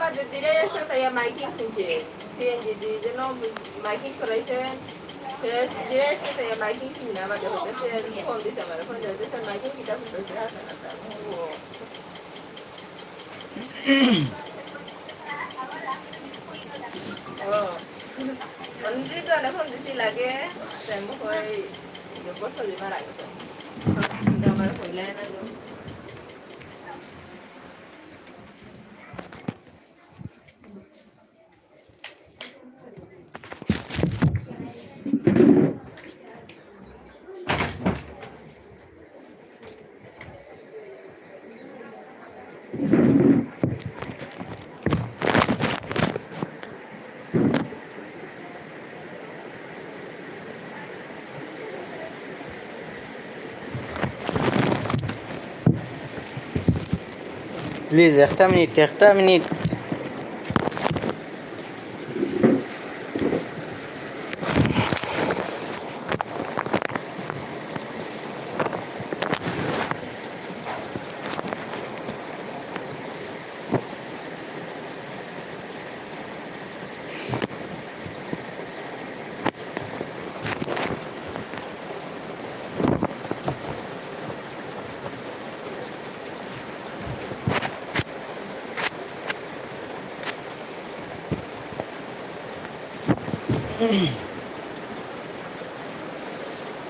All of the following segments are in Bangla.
বাজে দিলে এসে তাই মাইকিং শুনছে সিএনজি দি যেন মাইকিং করাইছেন যে এসে তাই মাইকিং শুনি না বাজে হতেছে ফোন দিছে আমার ফোন দিছে মাইকিং কিটা শুনতেছে আসে না ও অন্যি তো না ফোন দিছি লাগে তাই মোক কই বছর দিবা লাগে তো আমার কইলে না গো প্লিজ একটা মিনিট একটা মিনিট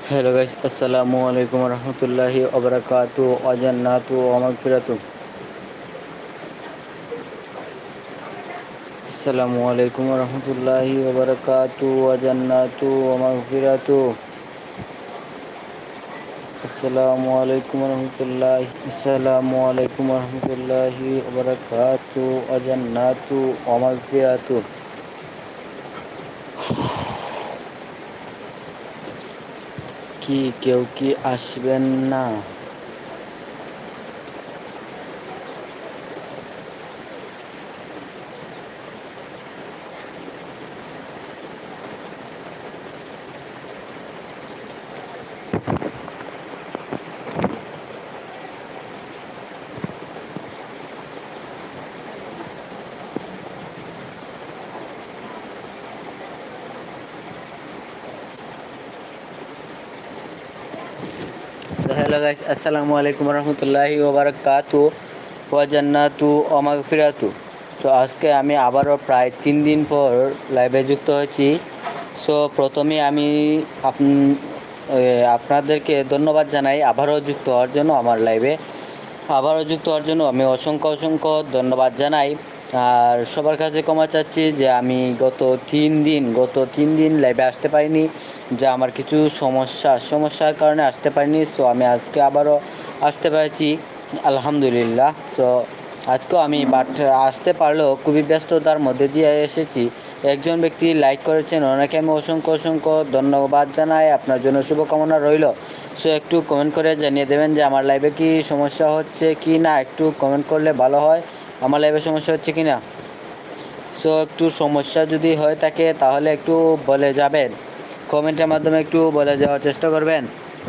হ্যালো গাইস আসসালামু আলাইকুম রহমতুল্লাহি ওবরাকাতু অজান্নাতু ওমাগফিরাতু আসসালামু আলাইকুম রহমতুল্লাহি ওবরাকাতু অজান্নাতু ওমাগফিরাতু আসসালামু আলাইকুম রহমতুল্লাহি আসসালামু আলাইকুম রহমতুল্লাহি ওবরাকাতু অজান্নাতু ওমাগফিরাতু কি কেউ কি আসবেন না তো হ্যালো গাইস আসসালামু আলাইকুম রহমতুল্লাহি ওবারাকাতু ওয়া জান্নাতু ওয়া মাগফিরাতু তো আজকে আমি আবারও প্রায় তিন দিন পর লাইভে যুক্ত হয়েছি। সো প্রথমে আমি আপ- আপনাদেরকে ধন্যবাদ জানাই আবারও যুক্ত হওয়ার জন্য আমার লাইভে আবারও যুক্ত হওয়ার জন্য আমি অসংখ্য অসংখ্য ধন্যবাদ জানাই। আর সবার কাছে ক্ষমা চাচ্ছি যে আমি গত তিন দিন, গত তিন দিন লাইভে আসতে পারিনি। যে আমার কিছু সমস্যা, সমস্যার কারণে আসতে পারিনি সো আমি আজকে আবারও আসতে পেরেছি, আলহামদুলিল্লাহ। সো আজকেও আমি বাট আসতে পারলেও খুবই ব্যস্ততার মধ্যে দিয়ে এসেছি। একজন ব্যক্তি লাইক করেছেন, ওনাকে আমি অসংখ্য অসংখ্য ধন্যবাদ জানাই। আপনার জন্য শুভকামনা রইল। সো একটু কমেন্ট করে জানিয়ে দেবেন যে আমার লাইভে কি সমস্যা হচ্ছে কি না? একটু কমেন্ট করলে ভালো হয়। আমার লাইভে সমস্যা হচ্ছে কি না? সো একটু সমস্যা যদি হয়ে থাকে, তাহলে একটু বলে যাবেন। কমেন্টের মাধ্যমে একটু বলে যাওয়ার চেষ্টা করবেন।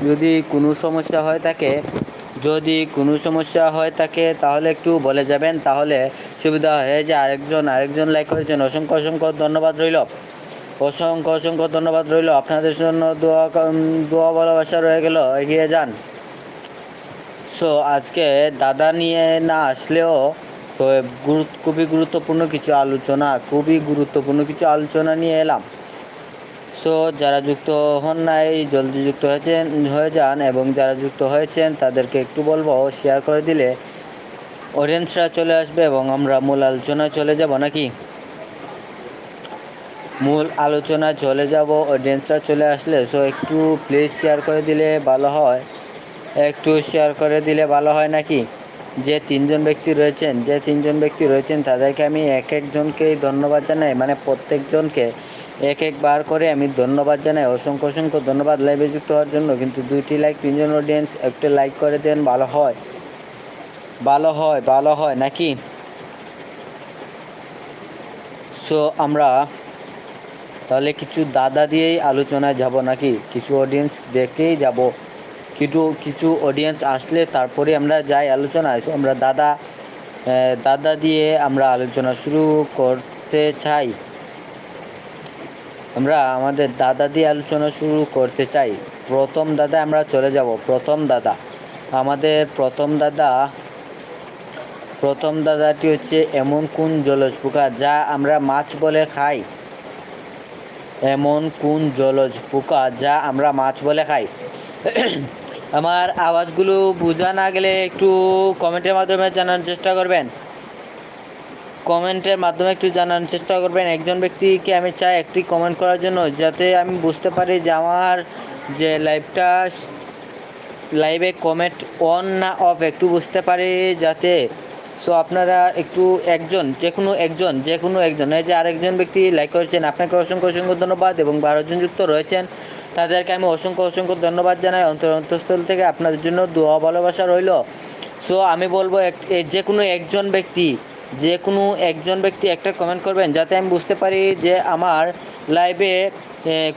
যদি কোনো সমস্যা হয় থাকে যদি কোনো সমস্যা হয় থাকে তাহলে একটু বলে যাবেন, তাহলে সুবিধা হয় যে আরেকজন আরেকজন লাইক করেছেন, অসংখ্য অসংখ্য ধন্যবাদ রইল। অসংখ্য অসংখ্য ধন্যবাদ রইল। আপনাদের জন্য দোয়া দোয়া ভালোবাসা রয়ে গেল, এগিয়ে যান। সো আজকে দাদা নিয়ে না আসলেও তো খুবই গুরুত্বপূর্ণ কিছু আলোচনা, খুবই গুরুত্বপূর্ণ কিছু আলোচনা নিয়ে এলাম। সো যারা যুক্ত হন নাই, জলদি যুক্ত হয়েছেন, হয়ে যান এবং যারা যুক্ত হয়েছেন, তাদেরকে একটু বলব শেয়ার করে দিলে অডিয়েন্সরা চলে আসবে এবং আমরা মূল আলোচনায় চলে যাব নাকি? মূল আলোচনা চলে যাব অডিয়েন্সরা চলে আসলে সো একটু প্লিজ শেয়ার করে দিলে ভালো হয়। একটু শেয়ার করে দিলে ভালো হয় নাকি? যে তিনজন ব্যক্তি রয়েছেন, যে তিনজন ব্যক্তি রয়েছেন, তাদেরকে আমি এক একজনকেই ধন্যবাদ জানাই মানে প্রত্যেকজনকে এক একবার করে আমি ধন্যবাদ জানাই। অসংখ্য অসংখ্য ধন্যবাদ লাইভে যুক্ত হওয়ার জন্য। কিন্তু দুইটি লাইক তিনজন অডিয়েন্স একটু লাইক করে দেন, ভালো হয়। ভালো হয় ভালো হয়, নাকি? সো আমরা তাহলে কিছু দাদা দিয়েই আলোচনায় যাব নাকি? কিছু অডিয়েন্স দেখেই যাব। কিছু কিছু অডিয়েন্স আসলে তারপরে আমরা যাই আলোচনায়। আমরা দাদা দাদা দিয়ে আমরা আলোচনা শুরু করতে চাই। আমরা আমাদের দাদা দিয়ে আলোচনা শুরু করতে চাই। প্রথম দাদা আমরা চলে যাব, প্রথম দাদা। আমাদের প্রথম দাদা, প্রথম দাদাটি হচ্ছে এমন কোন জলজ পোকা যা আমরা মাছ বলে খাই? এমন কোন জলজ পোকা যা আমরা মাছ বলে খাই? আমার আওয়াজগুলো বোঝা না গেলে একটু কমেন্টের মাধ্যমে জানার চেষ্টা করবেন। কমেন্টের মাধ্যমে একটু জানার চেষ্টা করবেন। একজন ব্যক্তিকে আমি চাই একটি কমেন্ট করার জন্য, যাতে আমি বুঝতে পারি যে আমার যে লাইভটা লাইভে কমেন্ট অন না অফ একটু বুঝতে পারি যাতে। সো আপনারা একটু একজন যে কোনো একজন যে কোনো একজন, এই যে আরেকজন ব্যক্তি লাইক করেছেন, আপনাকে অসংখ্য অসংখ্য ধন্যবাদ এবং বারোজন যুক্ত রয়েছেন। তাদেরকে আমি অসংখ্য অসংখ্য ধন্যবাদ জানাই। অন্তর অন্তঃস্থল থেকে আপনাদের জন্য দোয়া ভালোবাসা রইল। সো আমি বলব এক- যে কোনো একজন ব্যক্তি যে কোনো একজন ব্যক্তি একটা কমেন্ট করবেন যাতে আমি বুঝতে পারি যে আমার লাইভে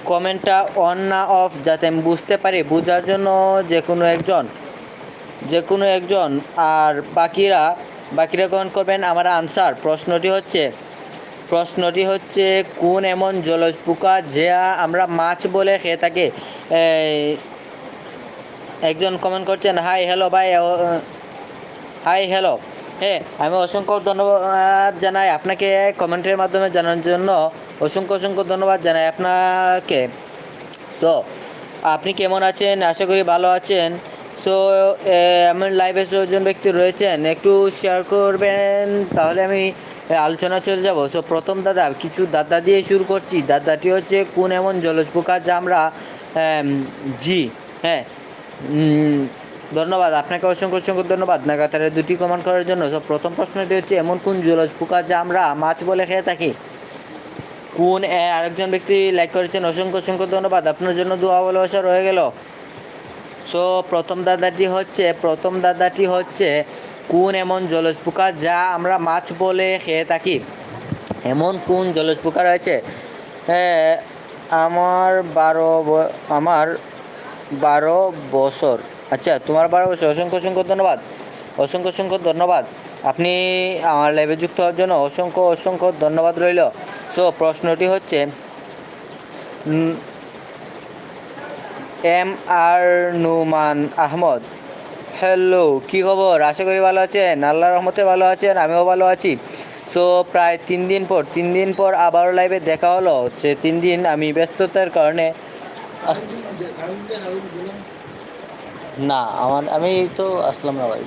কমেন্টটা অন না অফ যাতে আমি বুঝতে পারি বোঝার জন্য যে কোনো একজন, যে কোনো একজন। আর বাকিরা বাকিরা কমেন্ট করবেন আমার আনসার প্রশ্নটি হচ্ছে প্রশ্নটি হচ্ছে কোন এমন জলজ পোকা যা আমরা মাছ বলে খেয়ে থাকি? একজন কমেন্ট করছেন হাই হ্যালো ভাই হাই হ্যালো হ্যাঁ আমি অসংখ্য ধন্যবাদ জানাই আপনাকে কমেন্টের মাধ্যমে জানার জন্য। অসংখ্য অসংখ্য ধন্যবাদ জানাই আপনাকে। সো আপনি কেমন আছেন? আশা করি ভালো আছেন। সো আমার লাইভে একজন ব্যক্তি রয়েছেন, একটু শেয়ার করবেন, তাহলে আমি আলোচনা চলে যাব। সো প্রথম দাদা, কিছু দাদা দিয়ে শুরু করছি। দাদাটি হচ্ছে কোন এমন জলজ পোকা যা আমরা জি হ্যাঁ ধন্যবাদ। আপনাকে অসংখ্য অসংখ্য ধন্যবাদ। নাগাতারে দুটি কমেন্ট করার জন্য। সব প্রথম প্রশ্নটি হচ্ছে, এমন কোন জলজ পোকা যা আমরা মাছ বলে খেয়ে থাকি? কোন আরেকজন ব্যক্তি লাইক করেছেন? অসংখ্য অসংখ্য ধন্যবাদ। আপনার জন্য দোয়া ভালোবাসা রয়ে গেল। সো প্রথম দাদাটি হচ্ছে, প্রথম দাদাটি হচ্ছে, কোন এমন জলজ পোকা যা আমরা মাছ বলে খেয়ে থাকি? এমন কোন জলজ পোকা রয়েছে? আমার বারো আমার বারো বছর। আচ্ছা তোমার বছর অসংখ্য অসংখ্য ধন্যবাদ। অসংখ্য অসংখ্য ধন্যবাদ। আপনি আমার লাইভে যুক্ত হওয়ার জন্য অসংখ্য অসংখ্য ধন্যবাদ রইল। সো প্রশ্নটি হচ্ছে M R Numan Ahmad hello কী খবর? আশা করি ভালো আছেন। আল্লাহ রহমতে ভালো আছেন, আমিও ভালো আছি। সো প্রায় তিন দিন পর, তিন দিন পর আবারও লাইভে দেখা হলো। সে তিন দিন আমি ব্যস্ততার কারণে না, আমার, আমি তো আসলাম না ভাই।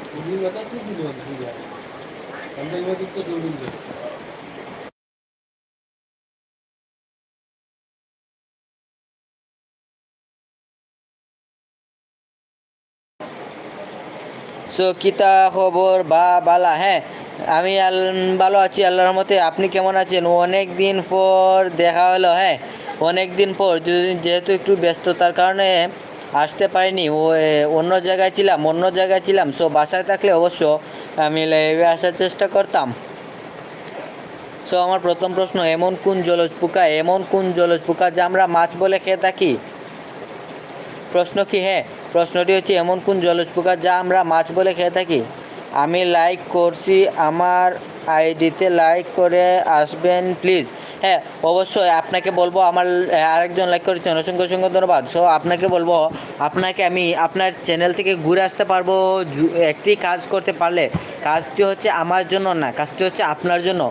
সো কিতা খবর? বা, বালা হ্যাঁ আমি আল, ভালো আছি, আল্লাহর মতে আপনি কেমন আছেন? অনেক দিন পর দেখা হলো হ্যাঁ অনেক দিন পর যেহেতু একটু ব্যস্ততার কারণে আসতে পারিনি। ও অন্য জায়গায় ছিলাম, অন্য জায়গায় ছিলাম। সো, বাসায় থাকলে অবশ্য আমি লাইভে আসার চেষ্টা করতাম। সো, আমার প্রথম প্রশ্ন, এমন কোন জলজ পোকা, এমন কোন জলজ পোকা যা আমরা মাছ বলে খেয়ে থাকি? প্রশ্ন কি? হ্যাঁ প্রশ্নটি হচ্ছে, এমন কোন জলজ পোকা যা আমরা মাছ বলে খেয়ে থাকি? আমি লাইক করছি, আমার আইডিতে লাইক করে আসবেন প্লিজ হ্যাঁ অবশ্যই আপনাকে বলব, আমার আরেকজন লাইক করেছেন অসংখ্য অসংখ্য ধন্যবাদ। সো আপনাকে বলব, আপনাকে আমি আপনার চ্যানেল থেকে ঘুরে আসতে পারব একটি কাজ করতে পারলে। কাজটি হচ্ছে আমার জন্য না, কাজটি হচ্ছে আপনার জন্য।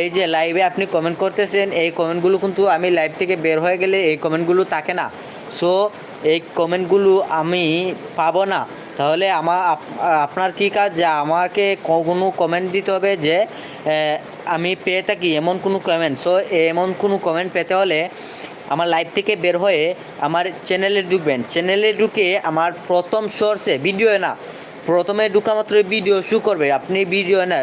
এই যে লাইভে আপনি কমেন্ট করতেছেন, এই কমেন্টগুলো কিন্তু আমি লাইভ থেকে বের হয়ে গেলে এই কমেন্টগুলো থাকে না। সো এই কমেন্টগুলো আমি পাবো না। তাহলে আমার আপনার কী কাজ? যে আমাকে কোনো কমেন্ট দিতে হবে যে আমি পেয়ে থাকি এমন কোনো কমেন্ট সো এমন কোনো কমেন্ট পেতে হলে আমার লাইভ থেকে বের হয়ে আমার চ্যানেলে ঢুকবেন। চ্যানেলে ঢুকে আমার প্রথম সোর্সে ভিডিও না, প্রথমে ঢুকা মাত্র ভিডিও শু করবে। আপনি ভিডিও না,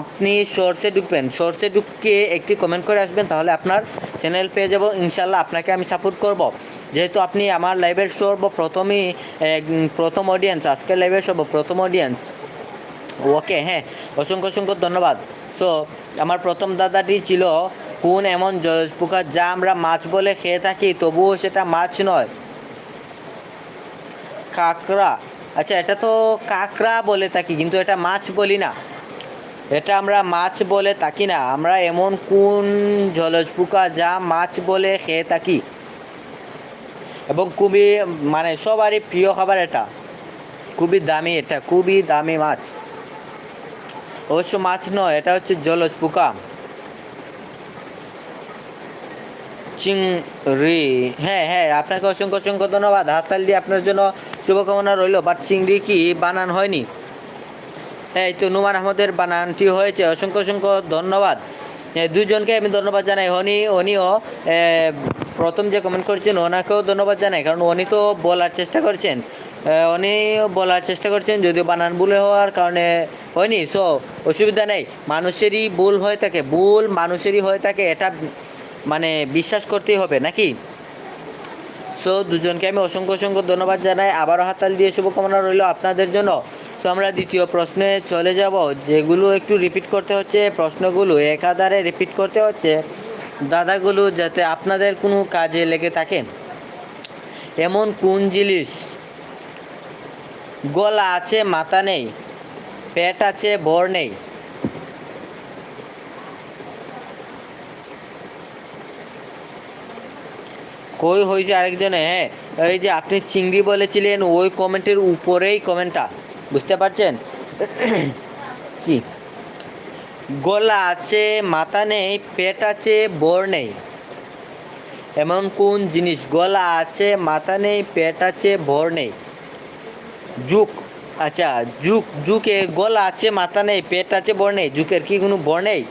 আপনি সোর্সে ঢুকবেন। সোর্সে ঢুকে একটি কমেন্ট করে আসবেন, তাহলে আপনার চ্যানেল পেয়ে যাব। ইনশাল্লাহ আপনাকে আমি সাপোর্ট করব। যেহেতু আপনি আমার লাইভের সর্বপ্রথমই প্রথম অডিয়েন্স আজকের লাইভের সর্বপ্রথম অডিয়েন্স ওকে হ্যাঁ অসংখ্য অসংখ্য ধন্যবাদ। সো আমার প্রথম দাদাটি ছিল, কোন এমন পোকা যা আমরা মাছ বলে খেয়ে থাকি, তবুও সেটা মাছ নয়? কাঁকড়া। আচ্ছা এটা তো কাঁকড়া বলে থাকি, কিন্তু এটা মাছ বলি না। এটা আমরা মাছ বলে থাকি না, আমরা এমন কোন জলজ পোকা যা মাছ বলে খেয়ে থাকি? এবং খুবই মানে সবারই প্রিয় খাবার এটা। খুবই দামি এটা খুবই দামি মাছ। অবশ্য মাছ নয় এটা হচ্ছে জলজ পোকা। চিংড়ি হ্যাঁ হ্যাঁ আপনাকে অসংখ্য অসংখ্য ধন্যবাদ। হাততাল দিয়ে আপনার জন্য শুভকামনা রইল। বাট চিংড়ি কি বানান হয়নি? হ্যাঁ তো নুমান আহমদের বানানটি হয়েছে। অসংখ্য অসংখ্য ধন্যবাদ। দুজনকে আমি ধন্যবাদ জানাই। হনি উনিও এ, প্রথম যে কমেন্ট করেছেন, ওনাকেও ধন্যবাদ জানাই, কারণ উনি তো বলার চেষ্টা করছেন। উনি বলার চেষ্টা করছেন, যদিও বানান ভুলে হওয়ার কারণে হয়নি সো অসুবিধা নেই। মানুষেরই ভুল হয়ে থাকে, ভুল মানুষেরই হয়ে থাকে, এটা মানে বিশ্বাস করতেই হবে, নাকি? সো দুজনকে আমি অসংখ্য অসংখ্য ধন্যবাদ জানাই। আবারও হাতাল দিয়ে শুভকামনা রইল আপনাদের জন্য। সো আমরা দ্বিতীয় প্রশ্নে চলে যাব, যেগুলো একটু রিপিট করতে হচ্ছে। প্রশ্নগুলো একাধারে রিপিট করতে হচ্ছে। দাদাগুলো যাতে আপনাদের কোনো কাজে লেগে থাকে। এমন কোন জিনিস? গলা আছে, মাথা নেই, পেট আছে, ভর নেই। কই হয়েছে আরেকজনে হ্যাঁ এই যে আপনি চিংড়ি বলেছিলেন, ওই কমেন্টের উপরেই কমেন্টটা বুঝতে পারছেন? কি? গলা আছে, মাথা নেই, পেট আছে, বর নেই। এমন কোন জিনিস? গলা আছে, মাথা নেই, পেট আছে ভর নেই। জুক আচ্ছা জুক জুকে গলা আছে, মাথা নেই, পেট আছে, বর নেই। জুকের কি কোনো বর নেই?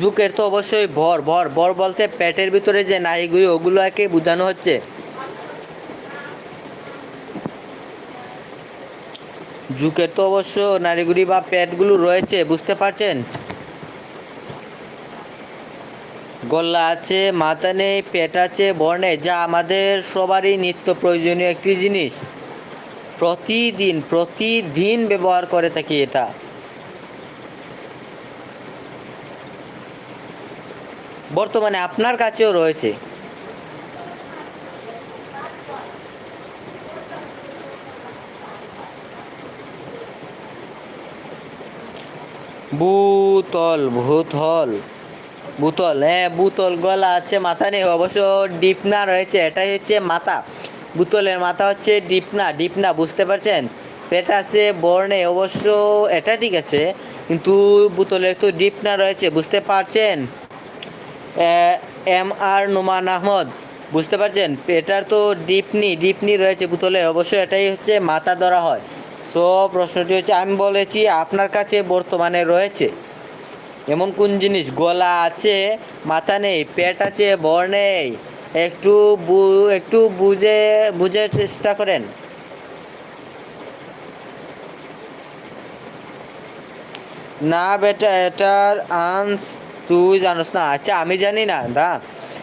জুকের তো অবশ্যই ভর ভর ভর বলতে পেটের ভিতরে যে নাড়িগুলো ওগুলোকে বোঝানো হচ্ছে। জুকের তো অবশ্য নাড়িগুড়ি বা পেটগুলো রয়েছে, বুঝতে পারছেন? গল্লা আছে, মাথা নেই, পেট আছে নেই, যা আমাদের সবারই নিত্য প্রয়োজনীয় একটি জিনিস। প্রতিদিন প্রতিদিন ব্যবহার করে থাকি এটা। বর্তমানে আপনার কাছেও রয়েছে। বুতল, ভূতল। বুতল হ্যাঁ বুতল গলা আছে, মাথা নেই, অবশ্য ডিপনা রয়েছে, এটাই হচ্ছে মাথা। বুতলের মাথা হচ্ছে ডিপনা ডিপনা, বুঝতে পারছেন? পেট আছে বর্ণে, অবশ্য এটা ঠিক আছে, কিন্তু বুতলের তো ডিপনা রয়েছে, বুঝতে পারছেন? এম আর নোমান আহমদ, বুঝতে পারছেন? এটার তো ডিপনি ডিপনি রয়েছে বুতলের অবশ্যই এটাই হচ্ছে মাথা ধরা হয়। সো প্রশ্নটি হচ্ছে, আমি বলেছি আপনার কাছে বর্তমানে রয়েছে এমন কোন জিনিস? গলা আছে, মাথা নেই, পেট আছে ভর নেই? একটু একটু বুঝে বুঝে চেষ্টা করেন। না বেটা, এটার আনস তুই জানোস না। আচ্ছা আমি জানি না, দা।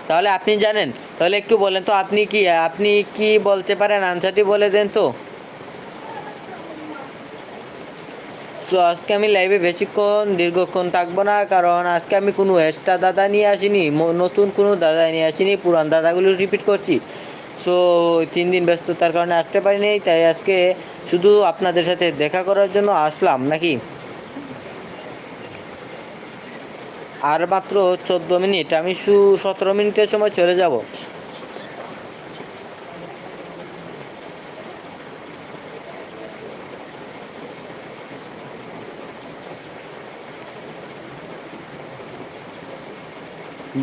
তাহলে আপনি জানেন। তাহলে একটু বলেন তো, আপনি কি আপনি কি বলতে পারেন? আনসারটি বলে দেন তো। সো আজকে আমি লাইভে বেশিক্ষণ, দীর্ঘক্ষণ থাকব না, কারণ আজকে আমি কোনো এক্সট্রা দাদা নিয়ে আসিনি নতুন কোনো দাদা নিয়ে আসিনি, পুরান দাদাগুলো রিপিট করছি। সো, তিন দিন ব্যস্ততার কারণে আসতে পারিনি, তাই আজকে শুধু আপনাদের সাথে দেখা করার জন্য আসলাম, নাকি? আর মাত্র চোদ্দ মিনিট, আমি সু, সতেরো মিনিটের সময় চলে যাব।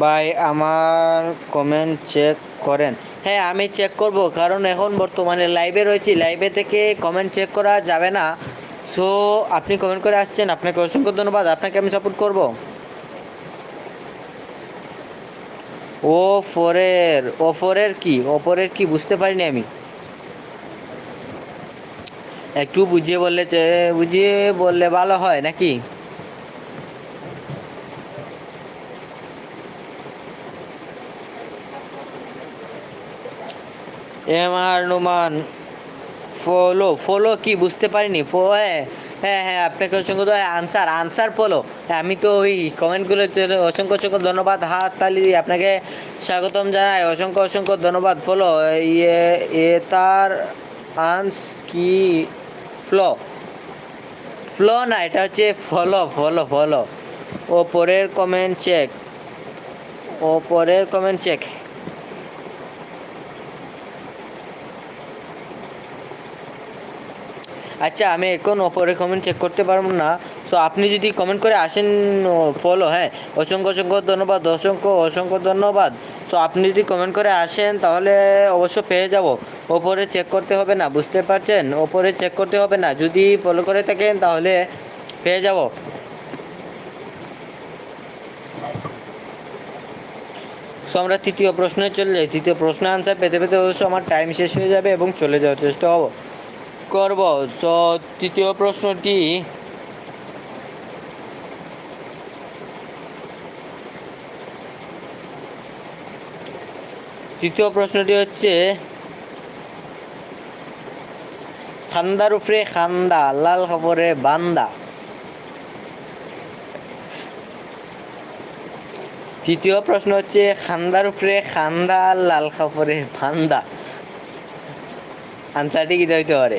ভাই, আমার কমেন্ট চেক করেন। হ্যাঁ আমি চেক করব, কারণ এখন বর্তমানে লাইভে রয়েছি। লাইভে থেকে কমেন্ট চেক করা যাবে না। সো আপনি কমেন্ট করে আসছেন, আপনাকে অসংখ্য ধন্যবাদ। আপনাকে আমি সাপোর্ট করব। ও ফোরের ও ফোরের কি? ওপরের কি? বুঝতে পারিনি আমি। একটু বুঝিয়ে বললে বুঝিয়ে বললে ভালো হয় নাকি? এম আর ফলো ফলো কি বুঝতে পারিনি? ফো হ্যাঁ হ্যাঁ হ্যাঁ আপনাকে অসংখ্য আনসার আনসার ফলো। আমি তো ওই কমেন্টগুলোর জন্য অসংখ্য অসংখ্য ধন্যবাদ, হাত তালি আপনাকে স্বাগতম জানাই। অসংখ্য অসংখ্য ধন্যবাদ, ফলো। ইয়ে এ, তার আনস কি? ফ্লো। ফ্লো না, এটা হচ্ছে ফলো ফলো ফলো। ও পরের কমেন্ট চেক ও পরের কমেন্ট চেক আচ্ছা আমি এখন ওপরে কমেন্ট চেক করতে পারব না। সো আপনি যদি কমেন্ট করে আসেন ফলো হ্যাঁ? অসংখ্য অসংখ্য ধন্যবাদ, অসংখ্য অসংখ্য ধন্যবাদ। সো আপনি যদি কমেন্ট করে আসেন, তাহলে অবশ্য পেয়ে যাব। ওপরে চেক করতে হবে না, বুঝতে পারছেন? ওপরে চেক করতে হবে না। যদি ফলো করে থাকেন, তাহলে পেয়ে যাব। সো আমরা তৃতীয় প্রশ্নে চলে যাই তৃতীয় প্রশ্ন আনসার পেতে পেতে অবশ্য আমার টাইম শেষ হয়ে যাবে এবং চলে যাওয়ার চেষ্টা হব করব। সো, তৃতীয় প্রশ্নটি। তৃতীয় প্রশ্নটি হচ্ছে, খান্দার উপরে খান্দা, লাল খবরে বান্দা। তৃতীয় প্রশ্ন হচ্ছে, খান্দার উপরে খান্দা, লাল খবরে বান্দা। আনসারটি কী হইতে পারে?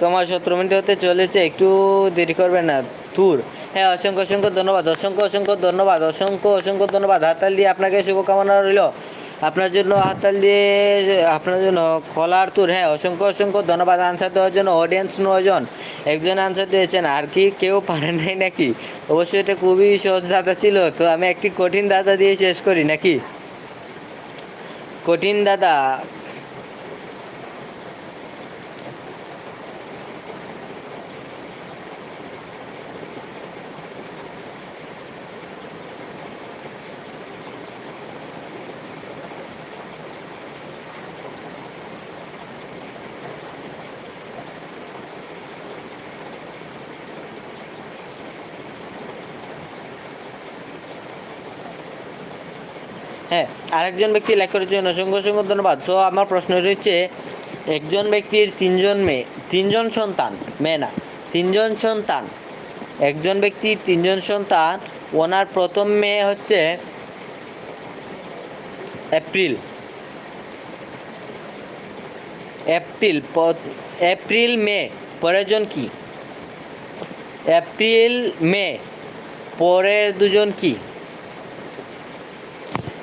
তোমার সতেরো মিনিট হতে চলেছে, একটু দেরি করবে না তুর হ্যাঁ অসংখ্য অসংখ্য ধন্যবাদ, অসংখ্য অসংখ্য ধন্যবাদ, অসংখ্য অসংখ্য ধন্যবাদ। হাততাল দিয়ে আপনাকে শুভকামনা রইল। আপনার জন্য হাততাল দিয়ে, আপনার জন্য কলার তুর। হ্যাঁ অসংখ্য অসংখ্য ধন্যবাদ আনসার দেওয়ার জন্য। অডিয়েন্স নজন একজন আনসার দিয়েছেন। আর কি কেউ পারে নাই নাকি? অবশ্যই এটা খুবই সহজ দাদা ছিল, তো আমি একটি কঠিন দাদা দিয়ে শেষ করি, নাকি? কঠিন দাদা হ্যাঁ আরেকজন ব্যক্তি লেখ করার জন্য অসংখ্য অসংখ্য ধন্যবাদ। সো আমার প্রশ্ন হচ্ছে, একজন ব্যক্তির তিনজন মেয়ে, তিনজন সন্তান, মেয়ে না, তিনজন সন্তান, একজন ব্যক্তি, তিনজন সন্তান, ওনার প্রথম মেয়ে হচ্ছে এপ্রিল। এপ্রিল এপ্রিল মে, পরের জন কি? এপ্রিল মে, পরের দুজন কি?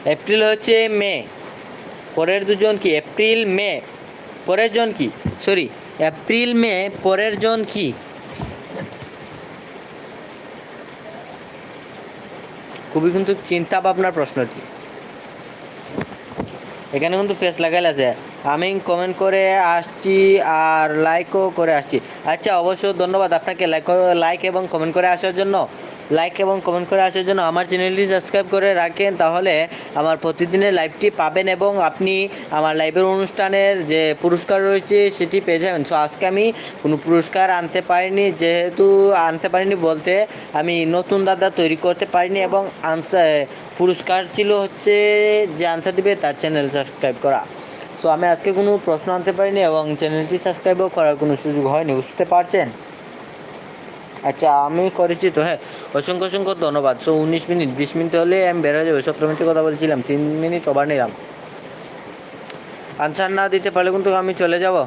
এপ্রিল হচ্ছে মে। পরের দুজন কি? April, May. পরের জন কি? Sorry, April, May. পরের জন কি? খুবই কিন্তু চিন্তা ভাবনার প্রশ্নটি। এখানে কিন্তু ফেস লাগাইল আছে। আমি কমেন্ট করে আসছি আর লাইকও করে আসছি। আচ্ছা অবশ্য ধন্যবাদ আপনাকে লাইক লাইক এবং কমেন্ট করে আসার জন্য। লাইক এবং কমেন্ট করে আসার জন্য আমার চ্যানেলটি সাবস্ক্রাইব করে রাখেন। তাহলে আমার প্রতিদিনের লাইভটি পাবেন এবং আপনি আমার লাইভের অনুষ্ঠানের যে পুরস্কার রয়েছে, সেটি পেয়ে যাবেন। সো আজকে আমি কোনো পুরস্কার আনতে পারিনি, যেহেতু আনতে পারিনি বলতে আমি নতুন দাদা তৈরি করতে পারিনি এবং আনসার পুরস্কার ছিল হচ্ছে যে আনসার দিবে তার চ্যানেল সাবস্ক্রাইব করা। সো আমি আজকে কোনো প্রশ্ন আনতে পারিনি এবং চ্যানেলটি সাবস্ক্রাইবও করার কোনো সুযোগ হয়নি, বুঝতে পারছেন? আচ্ছা আমি করেছি তো হ্যাঁ। অসংখ্য অসংখ্য ধন্যবাদ। সো উনিশ মিনিট, বিশ মিনিট হলে আমি বেরো যাব। সতেরো মিনিটে কথা বলছিলাম। তিন মিনিট ওভার নিলাম। আনসার না দিতে পারলে কিন্তু আমি চলে যাব।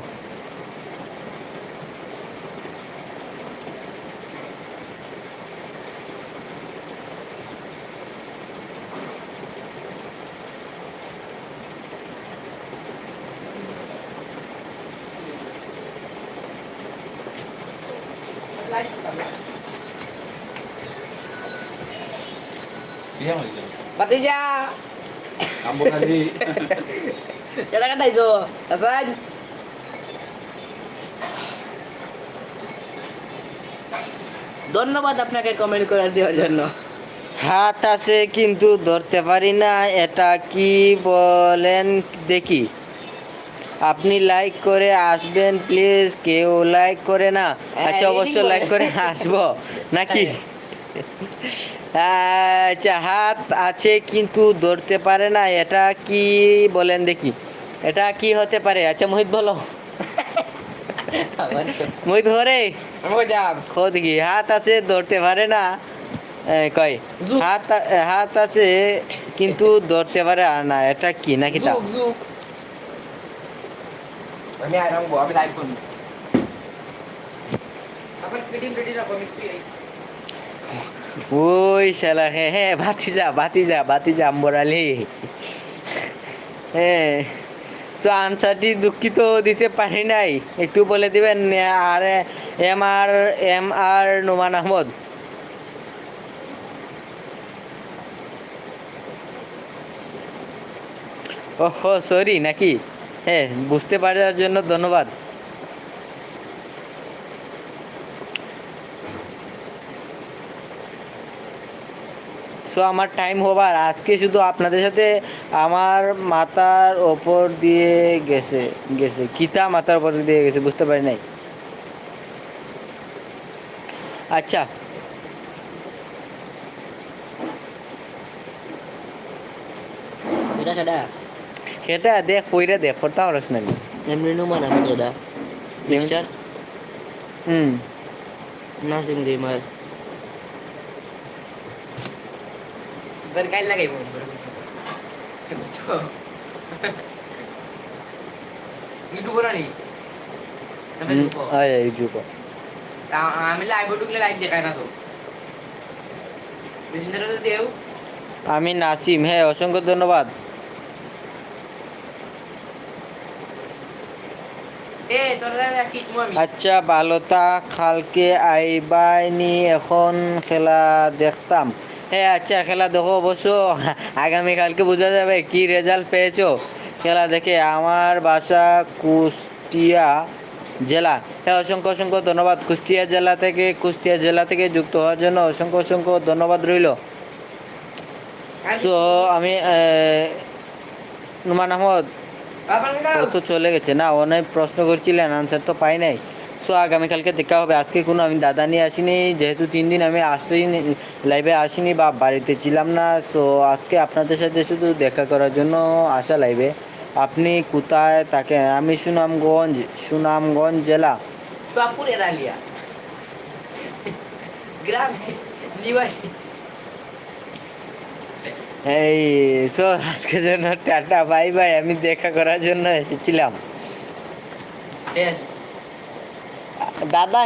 ধন্যবাদ আপনাকে কমেন্ট করার দেওয়ার জন্য। হাত আছে কিন্তু ধরতে পারি না এটা কি বলেন দেখি। আপনি লাইক করে আসবেন প্লিজ কেউ লাইক করে না। আচ্ছা হ্যাঁ, অবশ্য লাইক করে। আসব। নাকি? আচ্ছা হাত আছে কিন্তু ধরতে পারে না। এটা কি বলেন দেখি। এটা কি হতে পারে? আচ্ছা মোহিত বলো। মোহিত ধরে খোদ দেখি হাত আছে ধরতে পারে না। কয়? হাত হাত আছে কিন্তু ধরতে পারে আর না। এটা কি? নাকি আমি আইরং বো আমি লাইভ করব এখন ফিটিং রেডি রাখো মিষ্টি ওই শালা হ্যাঁ হ্যাঁ ভাতিজা ভাতিজা ভাতিজা আম্বর আলী হ্যাঁ সো আনসারটি দুঃখিত দিতে পারি নাই। একটু বলে দিবেন আর M R M R Noman Ahmad. Oh sorry নাকি? হ্যাঁ বুঝতে পারার জন্য ধন্যবাদ। সো আমার টাইম হবার আজকে শুধু আপনাদের সাথে আমার মাথার ওপর দিয়ে গেছে গেছে। কিতা মাথার ওপর দিয়ে গেছে, বুঝতে পারি নাই। আচ্ছা। এটা সেটা দেখ পইরা দেখ ফোরতা হরস না এমনি নুমান আমি তো এটা মিস্টার হুম নাসিম গেমার बर काय लागाय फोन युट्यूबवर आणि আয় ইউটিউব आम्ही लाईव्ह ढुकले लाईव्ह देखाय ना तो विष्णू देव আমি নাসিম হ্যাঁ অসংখ্য ধন্যবাদ আচ্ছা বালতা খালকে আইবাইনি এখন খেলা দেখতাম। হ্যাঁ আচ্ছা খেলা দেখো অবশ্য আগামীকালকে বোঝা যাবে কি রেজাল্ট পেয়েছ। খেলা দেখে আমার বাসা কুষ্টিয়া জেলা। হ্যাঁ অসংখ্য অসংখ্য ধন্যবাদ। কুষ্টিয়া জেলা থেকে কুষ্টিয়া জেলা থেকে যুক্ত হওয়ার জন্য অসংখ্য অসংখ্য ধন্যবাদ রইল। সো আমি নুমান আহমদ ও তো চলে গেছে। না অনেক প্রশ্ন করছিলেন আনসার তো পাই নাই। সো আগামীকালকে দেখা হবে। আজকে কোনো আমি দাদা নিয়ে আসিনি যেহেতু তিন দিন আমি আসতেই লাইভে আসিনি বা বাড়িতে ছিলাম না। সো আজকে আপনাদের সাথে শুধু দেখা করার জন্য আসা লাইভে আপনি কোথায় তাকে আমি সুনামগঞ্জ সুনামগঞ্জ জেলা। নিবাসী। এই সো আজকে জন্য টাটা বাই বাই আমি দেখা করার জন্য এসেছিলাম। দাদা